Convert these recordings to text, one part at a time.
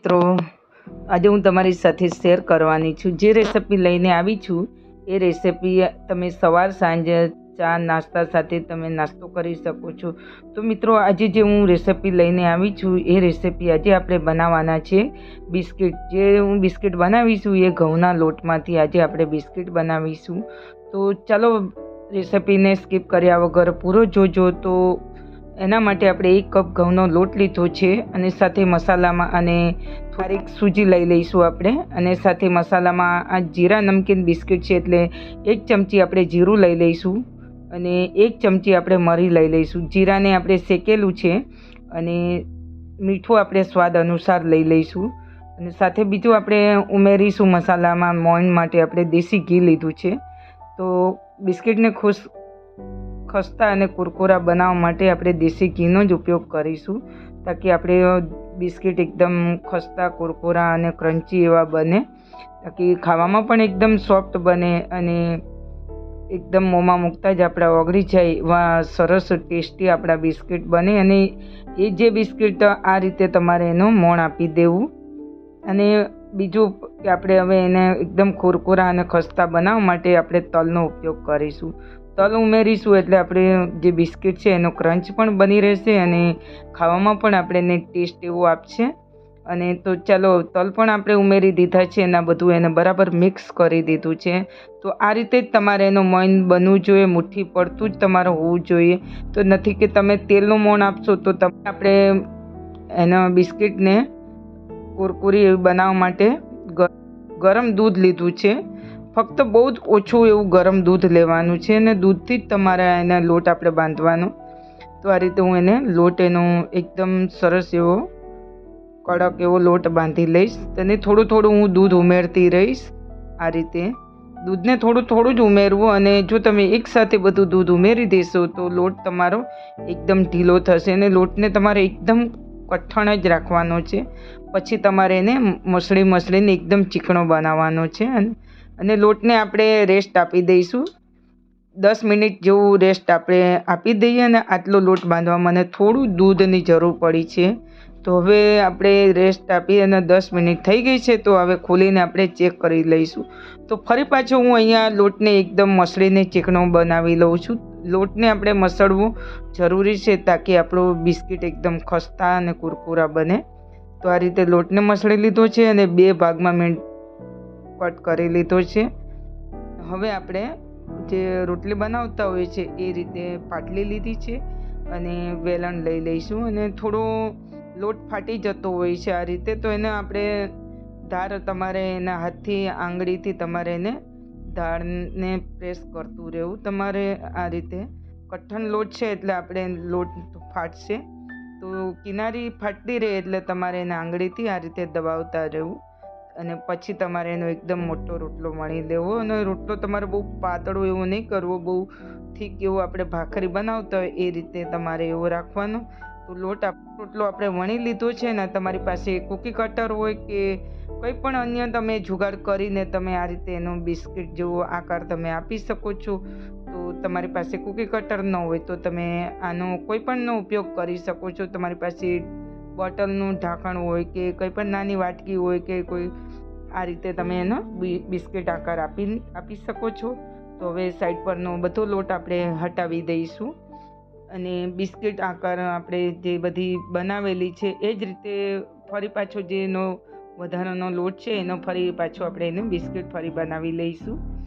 મિત્રો, આજે હું તમારી સાથે શેર કરવાની છું. જે રેસિપી લઈને આવી છું, એ રેસિપી તમે સવાર સાંજે ચા નાસ્તા સાથે તમે નાસ્તો કરી શકો છો. તો મિત્રો, આજે જે હું રેસિપી લઈને આવી છું, એ રેસિપી આજે આપણે બનાવવાના છે બિસ્કિટ, જે હું બિસ્કિટ બનાવીશું એ ઘઉંના લોટમાંથી આજે આપણે બિસ્કિટ બનાવીશું. તો ચાલો રેસિપીને સ્કીપ કર્યા વગર પૂરો જોજો. તો એના માટે આપણે એક કપ ઘઉંનો લોટ લીધો છે અને સાથે મસાલામાં અને થોડીક સૂજી લઈ લઈશું આપણે. અને સાથે મસાલામાં આ જીરા નમકીન બિસ્કિટ છે એટલે એક ચમચી આપણે જીરું લઈ લઈશું અને એક ચમચી આપણે મરી લઈ લઈશું. જીરાને આપણે શેકેલું છે અને મીઠું આપણે સ્વાદ અનુસાર લઈ લઈશું. અને સાથે બીજું આપણે ઉમેરીશું મસાલામાં મોઈન માટે આપણે દેશી ઘી લીધું છે. તો બિસ્કિટને ખુશ ખસ્તા અને કુરકુરા બનાવવા માટે આપણે દેશી ઘીનો જ ઉપયોગ કરીશું, તાકી આપણે બિસ્કિટ એકદમ ખસ્તા, કુરકુરા અને ક્રન્ચી એવા બને, તાકી ખાવામાં પણ એકદમ સોફ્ટ બને અને એકદમ મોંમાં મૂકતા જ આપણા ઓગળી જાય એવા સરસ ટેસ્ટી આપણા બિસ્કિટ બને અને એ જે બિસ્કિટ આ રીતે તમારે એનું મોણ આપી દેવું. અને બીજું કે આપણે હવે એને એકદમ કુરકુરા અને ખસ્તા બનાવવા માટે આપણે તલનો ઉપયોગ કરીશું. તલ ઉમેરીશું એટલે આપણે જે બિસ્કિટ છે એનો ક્રંચ પણ બની રહેશે અને ખાવામાં પણ આપણે એને ટેસ્ટ એવો આપશે. અને તો ચાલો, તલ પણ આપણે ઉમેરી દીધા છે એના બધું એને બરાબર મિક્સ કરી દીધું છે. તો આ રીતે જ તમારે એનું મોઈન બનવું જોઈએ, મુઠ્ઠી પડતું જ તમારે હોવું જોઈએ. તો નથી કે તમે તેલનું મોણ આપશો તો તમે આપણે એના બિસ્કિટને કુરકુરી બનાવવા માટે ગરમ દૂધ લીધું છે. ફક્ત બહુ જ ઓછું એવું ગરમ દૂધ લેવાનું છે અને દૂધથી જ તમારે એને લોટ આપણે બાંધવાનો. તો આ રીતે હું એને લોટ એનો એકદમ સરસ એવો કડક એવો લોટ બાંધી લઈશ. અને થોડું થોડું હું દૂધ ઉમેરતી રહીશ આ રીતે. દૂધને થોડું થોડું જ ઉમેરવું અને જો તમે એકસાથે બધું દૂધ ઉમેરી દેશો તો લોટ તમારો એકદમ ઢીલો થશે અને લોટને તમારે એકદમ કઠણ જ રાખવાનો છે. પછી તમારે એને મસળી મસળીને એકદમ ચીકણો બનાવવાનો છે અને લોટને આપણે રેસ્ટ આપી દઈશું. દસ મિનિટ જેવું રેસ્ટ આપણે આપી દઈએ અને આટલો લોટ બાંધવા મને થોડું દૂધની જરૂર પડી છે. તો હવે આપણે રેસ્ટ આપી અને દસ મિનિટ થઈ ગઈ છે તો હવે ખોલીને આપણે ચેક કરી લઈશું. તો ફરી પાછો હું અહીંયા લોટને એકદમ મસળીને ચીકણો બનાવી લઉં છું. લોટને આપણે મસળવું જરૂરી છે તાકી આપણું બિસ્કિટ એકદમ ખસ્તા અને કુરકુરા બને. તો આ રીતે લોટને મસળી લીધો છે અને બે ભાગમાં મેં કટ કરી લીધો છે. હવે આપણે જે રોટલી બનાવતા હોઈએ છીએ એ રીતે પાટલી લીધી છે અને વેલણ લઈ લઈશું અને થોડો લોટ ફાટી જતો હોય છે આ રીતે તો એને આપણે ધાર તમારે એના હાથથી આંગળીથી તમારે એને દાળને પ્રેસ કરતું રહેવું. તમારે આ રીતે કઠણ લોટ છે એટલે આપણે લોટ ફાટશે. તો કિનારી ફાટતી રહે એટલે તમારે એને આંગળીથી આ રીતે દબાવતા રહેવું અને પછી તમારે એનો એકદમ મોટો રોટલો વણી લેવો અને રોટલો તમારે બહુ પાતળો એવો નહીં કરવો, બહુ ઠીક એવો આપણે ભાખરી બનાવતા હોય એ રીતે તમારે એવો રાખવાનો. તો લોટ રોટલો આપણે વણી લીધો છે ને, તમારી પાસે કૂકી કટર હોય કે કંઈ પણ અન્ય તમે જુગાડ કરીને તમે આ રીતે એનો બિસ્કિટ જેવો આકાર તમે આપી શકો છો. તમારી પાસે કૂકી કટર ન હોય તો તમે આનો કોઈ પણનો ઉપયોગ કરી શકો છો. તમારી પાસે બોટલનું ઢાંકણ હોય કે કંઈ પણ નાની વાટકી હોય કે કોઈ, આ રીતે તમે એનો બિસ્કિટ આકાર આપી આપી શકો છો. તો હવે સાઈડ પરનો બધો લોટ આપણે હટાવી દઈશું. અને બિસ્કિટ આકાર આપણે જે બધી બનાવેલી છે, એ જ રીતે ફરી પાછો જે એનો વધારાનો લોટ છે, એનો ફરી પાછો આપણે એને બિસ્કિટ ફરી બનાવી લઈશું.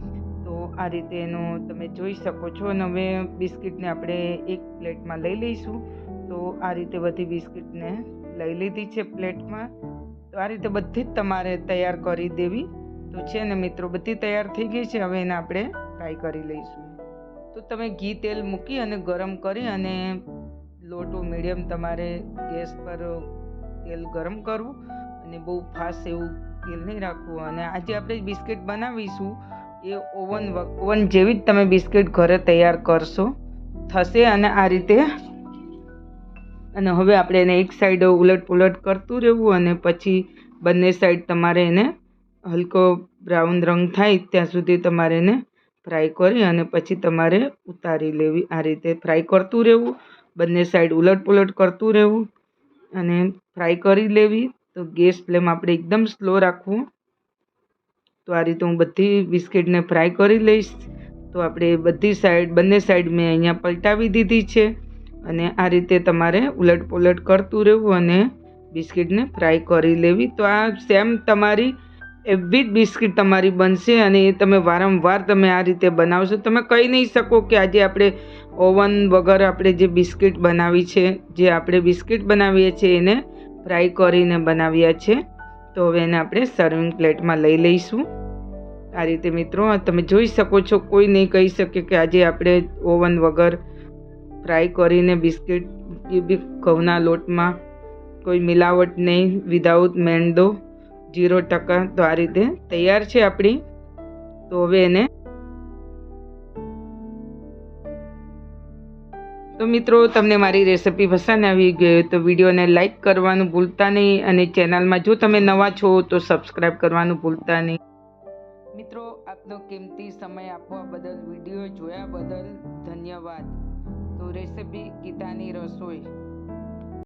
તો આ રીતે એનો તમે જોઈ શકો છો. અને હવે બિસ્કિટને આપણે એક પ્લેટમાં લઈ લઈશું. તો આ રીતે બધી બિસ્કિટને લઈ લીધી છે પ્લેટમાં. તો આ રીતે બધી જ તમારે તૈયાર કરી દેવી. તો છે ને મિત્રો, બધી તૈયાર થઈ ગઈ છે. હવે એને આપણે ફ્રાય કરી લઈશું. તો તમે ઘી તેલ મૂકી અને ગરમ કરી અને લોટો મીડિયમ તમારે ગેસ પર તેલ ગરમ કરવું. અને બહુ ફાસ્ટ એવું તેલ નહીં રાખવું. અને આજે આપણે બિસ્કિટ બનાવીશું. એ ઓવન ઓવન જેવી જ તમે બિસ્કિટ ઘરે તૈયાર કરશો. થશે અને આ રીતે. અને હવે આપણે એને એક સાઈડ ઉલટ પુલટ કરતું રહેવું અને પછી બંને સાઈડ તમારે એને હલકો બ્રાઉન રંગ થાય ત્યાં સુધી તમારે એને ફ્રાય કરી અને પછી તમારે ઉતારી લેવી, આ રીતે ફ્રાય કરતું રહેવું. બંને સાઈડ ઉલટ પુલટ કરતું રહેવું અને ફ્રાય કરી લેવી. તો ગેસ ફ્લેમ આપણે એકદમ સ્લો રાખવું. તો આ રીતે હું બધી બિસ્કિટને ફ્રાય કરી લઈશ. તો આપણે બધી સાઈડ, બંને સાઈડ મેં અહીંયા પલટાવી દીધી છે અને આ રીતે તમારે ઉલટ પુલટ કરતું રહેવું અને બિસ્કિટને ફ્રાય કરી લેવી. તો આ સેમ તમારી એવી જ બિસ્કિટ તમારી બનશે અને એ તમે વારંવાર તમે આ રીતે બનાવશો. તમે કહી નહીં શકો કે આજે આપણે ઓવન વગર આપણે જે બિસ્કિટ બનાવી છે, જે આપણે બિસ્કિટ બનાવીએ છીએ એને ફ્રાય કરીને બનાવ્યા છે. તો હવે એને આપણે સર્વિંગ પ્લેટમાં લઈ લઈશું. આ રીતે મિત્રો તમે જોઈ શકો છો, કોઈ નહીં કહી શકે કે આજે આપણે ઓવન વગર ફ્રાય કરીને બિસ્કિટ બી ઘઉંના લોટમાં કોઈ મિલાવટ નહીં વિધાઉટ મેંદો, જીરો ટકા, તો આ રીતે તૈયાર છે આપણી. તો હવે એને તો મિત્રો, તમને મારી રેસિપી પસંદ આવી ગઈ તો વિડીયોને લાઇક કરવાનું ભૂલતા નહીં અને ચેનલમાં જો તમે નવા છો તો સબસ્ક્રાઈબ કરવાનું ભૂલતા નહીં. મિત્રો, આપનો કિંમતી સમય આપવા બદલ વીડિયો જોયા બદલ ધન્યવાદ. તો રેસિપી ગીતાની રસોઈ.